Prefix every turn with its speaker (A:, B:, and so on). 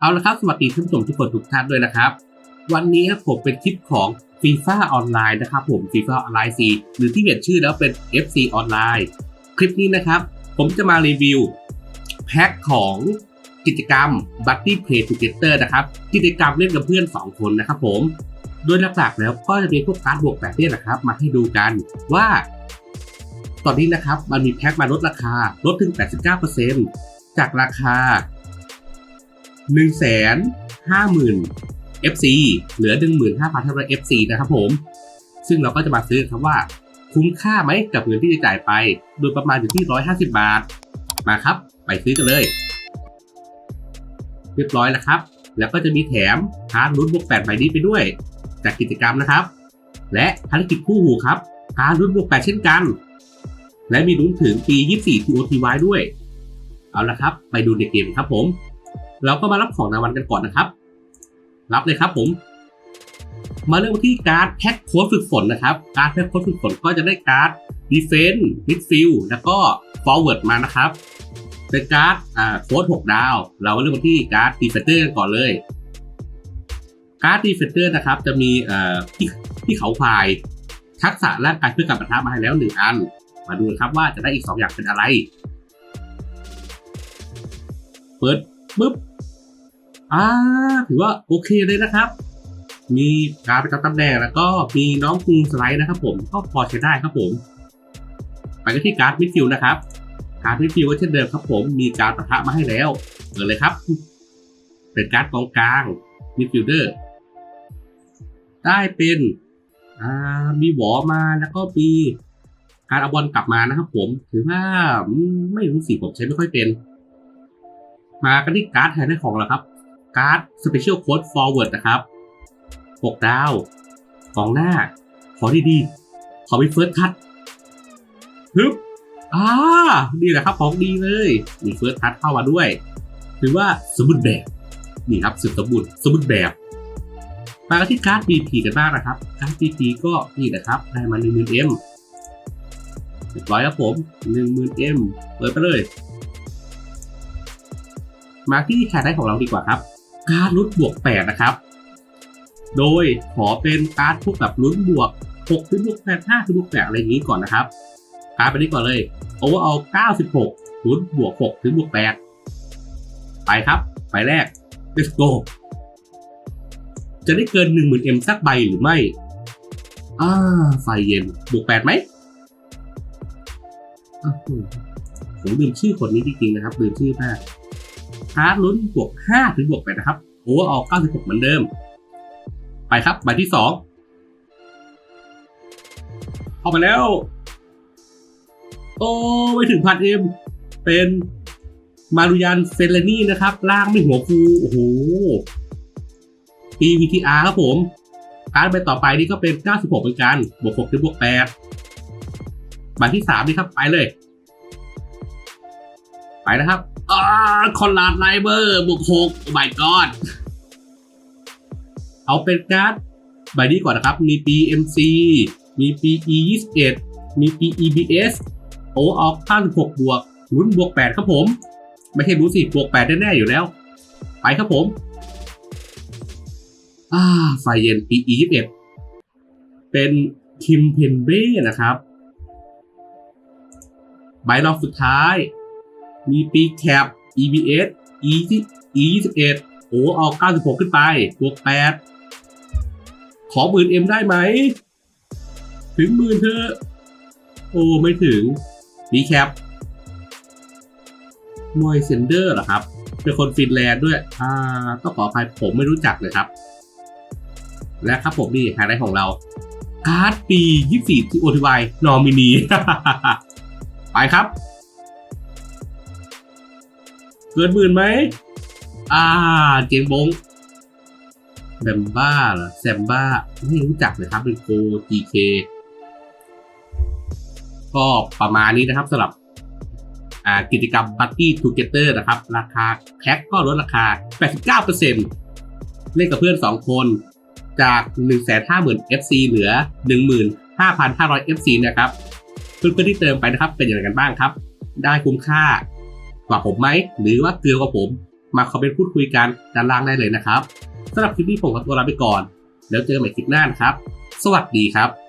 A: เอาละครับสวัสดีท่านผู้ชมทุกคนทุกท่านด้วยนะครับ วันนี้ครับผมเป็นคลิปของฟีฟ่าออนไลน์นะครับผมฟีฟ่าออนไลน์ซีหรือที่เปลี่ยนชื่อแล้วเป็น FC ออนไลน์คลิปนี้นะครับ ผมจะมารีวิวแพ็คของกิจกรรม Buddy Play Together นะครับ กิจกรรมเล่นกับเพื่อน 2 คนนะครับผม โดยหลักๆแล้วก็จะมีพวกการ์ดบวกแบบนี้แหละครับ มาให้ดูกันว่า ตอนนี้นะครับมันมีแพ็คมาลดราคาลดถึง 89%จากราคา 1 5 0 0 0 0 FC เหลือ 15,500 FC นะครับผม ซึ่งเราก็จะมาซื้อครับว่า คุ้มค่าไหมกับเงินที่จะจ่ายไป โดยประมาณอยู่ที่ 150 บาท มาครับ ไปซื้อกันเลย เรียบร้อยแล้วครับ แล้วก็จะมีแถมฮาร์ดรุ่นบวก8ใบนี้ไปด้วย จากกิจกรรมนะครับ และภารกิจคู่หูครับฮาร์ดรุ่นบวก8เช่นกัน และมีลุ้นถึงปี 24 TOTY ด้วย เอาละครับ ไปดูในเกมครับผม เราก็มารับของรางวัลกันก่อนนะครับ รับเลยครับผม มาเริ่มที่การ์ดแพ็คโค้ดฝึกฝนนะครับ การ์ดแพ็คโค้ดฝึกฝนก็จะได้การ์ด Defense Midfield แล้วก็ Forward มานะครับเป็นการ์ดอ่าโค้ด6ดาว เรามาเริ่มที่การ์ด Defender กันก่อนเลย การ์ด Defender นะครับจะมีเอ่อที่ที่เขาพาย ทักษะร่างกายเพื่อการปะทะมาให้แล้วหนึ่งอัน มาดูครับว่าจะได้อีก2อย่างเป็นอะไร เปิดปุ๊บ อ่าถือว่าโอเคเลยนะครับ มีการประจำตำแหน่งแล้วก็มีน้องกรุงสไลด์นะครับ ผมก็พอใช้ได้ครับผม ไปกันที่การ์ดมิดฟิลนะครับ การ์ดมิดฟิลก็เช่นเดิมครับ ผมมีการประทะมาให้แล้วเปิดเลยครับ เป็นการ์ดกองกลางมิดฟิลเดอร์ได้เป็นอ่ามีหวอมาแล้วก็มีการเอาบอลกลับมานะครับผม ถือว่าไม่รู้สิผมใช้ไม่ค่อยเป็น มากันที่การ์ดแทนได้ของเราครับ การ์ด Special Code Forward นะครับ 6 ดาวกองหน้า ขอดีๆ ขอมีเฟิร์สทัชฮึบอ่านี่แหละครับของดีเลย มีเฟิร์สทัชเข้ามาด้วยถือว่าสมบูรณ์แบบ นี่ครับสุดสมบูรณ์สมบูรณ์แบบมากันที่การ์ด BP กันบ้างนะครับ การ์ด BP ก็นี่นะครับ ได้มา 10,000M เรียบร้อยครับผม 10,000M เปิดไปเลย มาที่แคร์ได้ของเราดีกว่าครับ การดลุ้นบวก8นะครับ โดยขอเป็นการ์ดพวกแบบลุ้นบวก6ถึงบวก8 5ถึงบวก8อะไรอย่างนี้ก่อนนะครับการ์ดไปนี้ก่อนเลย Overall 96ลุ้นบวก6ถึงบวก8ไปครับไปแรก let's go จะได้เกิน 10,000M สักใบหรือไม่อ่าไฟเย็นบวก8ไหมอ้าวผมลืมชื่อคนนี้จริงๆนะครับลืมชื่อมาก ฮาร์ดลุ้นบวก5ถึงบวก8นะครับโอเวอร์ออล96 เหมือนเดิม ไปครับใบที่ 2 เข้ามาแล้ว โอ้ไม่ถึงพันเอ็มเป็นมารุยันเฟลนี่นะครับ ล่างไม่หัวฟูโอ้โห PVTR ครับผมการดใบต่อไปนี่ก็เป็น 96 เหมือนกัน บวก 6 ถึงบวก 8 ใบที่ 3 นี่ครับ ไปเลย ไปนะครับอ่าคอนลาดไลเบอร์บวกหกโอ้ my god เอาเป็นการ์ดใบนี้ก่อนนะครับ มี PMC มี PE 21มี PEBS โอ้เอา96บวกลุ้นบวก8ครับผม ไม่ใช่รู้สิบวก8แน่ๆอยู่แล้ว ไปครับผมอ่าไฟเย็น PE 21เป็นคิมเพนเบ้นะครับ ใบรอบสุดท้าย มีปีแคป EBS E ที่ E 21โอ้เอา 96 ขึ้นไป บวก 8 ขอหมื่น M ได้ไหม ถึงหมื่นเธอะโอ้ ไม่ถึงปีแคปมอยเซนเดอร์เหรอครับ เป็นคนฟินแลนด์ด้วย อ่า ต้องขออภัยผมไม่รู้จักเลยครับ และครับผมนี่ไฮไลท์ของเรา การ์ดปี 24 ที่โอทิวายนอมินี ไปครับ เกินหมื่นไหม อ่า เจงบงแบมบ้าเหรอแซมบ้า ไม่รู้จักเลยครับเป็นโก GK ก็ประมาณนี้นะครับสำหรับกิจกรรม Buddy Together นะครับ ราคาแพ็คก็ลดราคา 89%เล่นกับเพื่อน 2 คนจาก 150,000 FC เหลือ 15,500 FC นะครับ เพื่อนๆที่เติมไปนะครับ เป็นอย่างไรกันบ้างครับ ได้คุ้มค่า กว่าผมไหมหรือว่าเกลือกว่าผม มาคอมเมนต์พูดคุยกันด้านล่างได้เลยนะครับสำหรับคลิปนี้ผมขอตัวลาไปก่อน แล้วเจอกันใหม่คลิปหน้านะครับ สวัสดีครับ